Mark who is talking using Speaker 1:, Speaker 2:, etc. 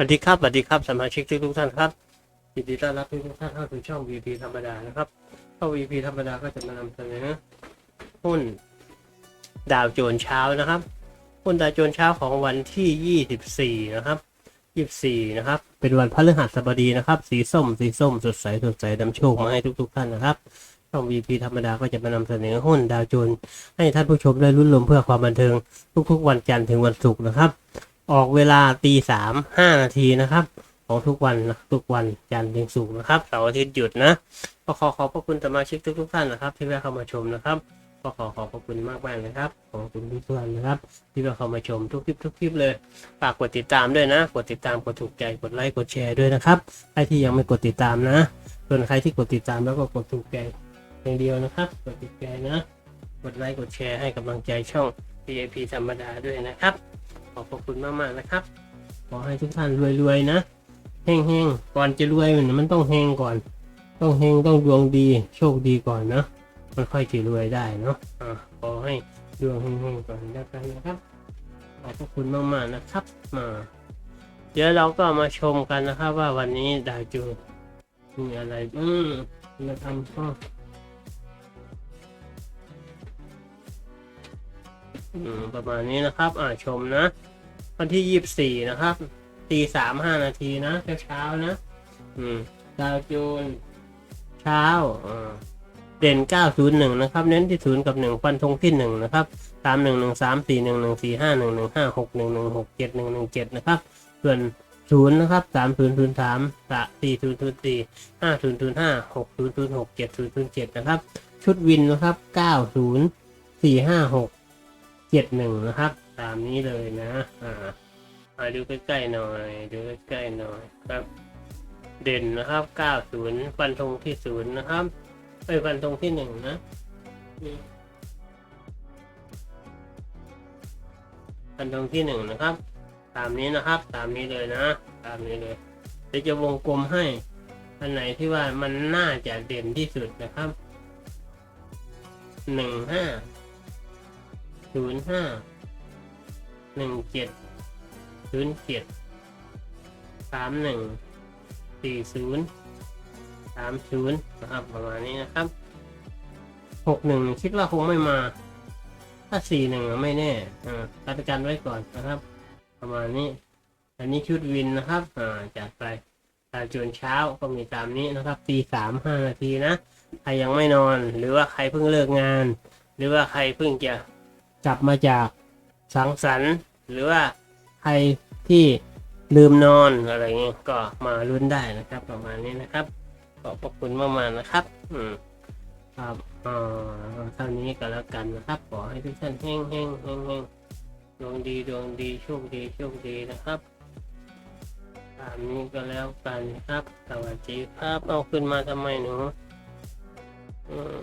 Speaker 1: วัสดีครับสวัสดีครับสมาชิกทุกท่านครับยินดีต้อนรับทุกท่านเข้าสู่ช่อง VP ธรรมดานะครับเข้า VP ธรรมดาก็จะมานำเสนอหุ้นดาวโจนเช้านะครับหุ้นดาวโจนเช้าของวันที่ 24 นะครับ24นะครับ เป็นวันพฤหัสบดีนะครับ สีส้ม สีส้ม สดใส สดใสนำโชคมาให้ทุก ๆ ท่านนะครับ ช่อง VP ธรรมดาก็จะมานำเสนอหุ้นดาวโจนให้ท่านผู้ชมได้รุ่นลมเพื่อความบันเทิง ทุก ๆ วันจันทร์ถึงวันศุกร์นะครับ ออกเวลาตีสามห้านาทีนะครับ ของทุกวันนะทุกวันจันทร์ถึงศุกร์นะครับเสาร์อาทิตย์หยุดนะก็ขอขอบพระคุณสมาชิกทุกๆท่านนะครับ ที่แวะเข้ามาชมนะครับก็ขอขอบพระคุณมากมากๆนะครับขอบคุณทุกท่านนะครับ ที่แวะเข้ามาชมทุกคลิปทุกคลิปเลยฝากกดติดตามด้วยนะ กดติดตามกดถูกใจกดไลค์กดแชร์ด้วยนะครับใครที่ยังไม่กดติดตามนะส่วนใครที่กดติดตามแล้วก็กดถูกใจอย่างเดียวนะครับ กดติดใจนะ กดไลค์ กดแชร์ให้กำลังใจช่อง PAP ธรรมดาด้วยนะครับ อบพระคุณมากๆนะครับ ขอให้ทุกท่านรวยๆนะเฮงๆก่อนจะรวยมันมันต้องเฮงก่อน ต้องเฮงต้องดวงดี โชคดีก่อนนะมันค่อยจะรวยได้เนาะอ่าขอให้ดวงเฮงๆก่อนแล้วกันนะครับขอบพระคุณมากๆนะครับมาเดี๋ยวเราก็มาชมกันนะครับว่าวันนี้ดาวจูมีอะไรอืมมาทำก็ ประมาณนี้นะครับ อ่าชมนะ วันที่ยี่สิบสี่นะครับตีสามห้านาทีนะเช้าๆนะ อืมดาวโจนส์เช้าเด่นเก้าศูนย์หนึ่งนะครับ เน้นที่ศูนย์กับหนึ่งฟันธงที่หนึ่งนะครับสามหนึ่งหนึ่งสามสี่หนึ่งหนึ่งสี่ห้าหนึ่งหนึ่งห้าหกหนึ่งหนึ่งหกเจ็ดหนึ่งหนึ่งเจ็ดนะครับ ส่วนศูนย์นะครับสามศูนย์ศูนย์สามสะสี่ศูนย์ศูนย์สี่ห้าศูนย์ศูนย์ห้าหกศูนย์ศูนย์หกเจ็ดศูนย์ศูนย์เจ็ดนะครับ ชุดวินนะครับเก้าศูนย์สี่ห้าหก เจ็ดหนึ่งนะครับ ตามนี้เลยนะ อ่ามาดูใกล้ๆหน่อย ดูใกล้ๆหน่อยครับ เด่นนะครับ90ฟันธงที่ศูนย์นะครับไอ้ยฟันธงที่หนึ่งนะฟันธงที่หนึ่งนะครับ ตามนี้นะครับ ตามนี้เลยนะ ตามนี้เลยเดี๋ยวจะวงกลมให้ อันไหนที่ว่ามันน่าจะเด่นที่สุดนะครับหนึ่งห้า ศูนย์ห้าหนึ่งเจ็ดศูนย์เจ็ดสามหนึ่งสี่ศูนย์สามศูนย์นะครับประมาณนี้นะครับหกหนึ่งคิดว่าคงไม่มา ถ้าสี่หนึ่งไม่แน่อ่ารับประกันไว้ก่อนนะครับ ประมาณนี้ อันนี้ชุดวินนะครับอ่าจัดไปตาจนเช้าก็มีตามนี้นะครับตีสามห้านาทีนะ ใครยังไม่นอน หรือว่าใครเพิ่งเลิกงาน หรือว่าใครเพิ่งจะ กลับมาจากสังสรรค์หรือว่าใครที่ลืมนอนอะไรเงี้ยก็มาลุ้นได้นะครับ ประมาณนี้นะครับขอบพระคุณมากๆนะครับ อืมครับอ่าเท่านี้ก็แล้วกันนะครับ ขอให้ทุกท่านเฮงเฮงเฮงเฮงดวงดีดวงดีโชคดีโชคดีนะครับตามนี้ก็แล้วกันครับสวัสดีครับเอาขึ้นมาทำไมหนูอืม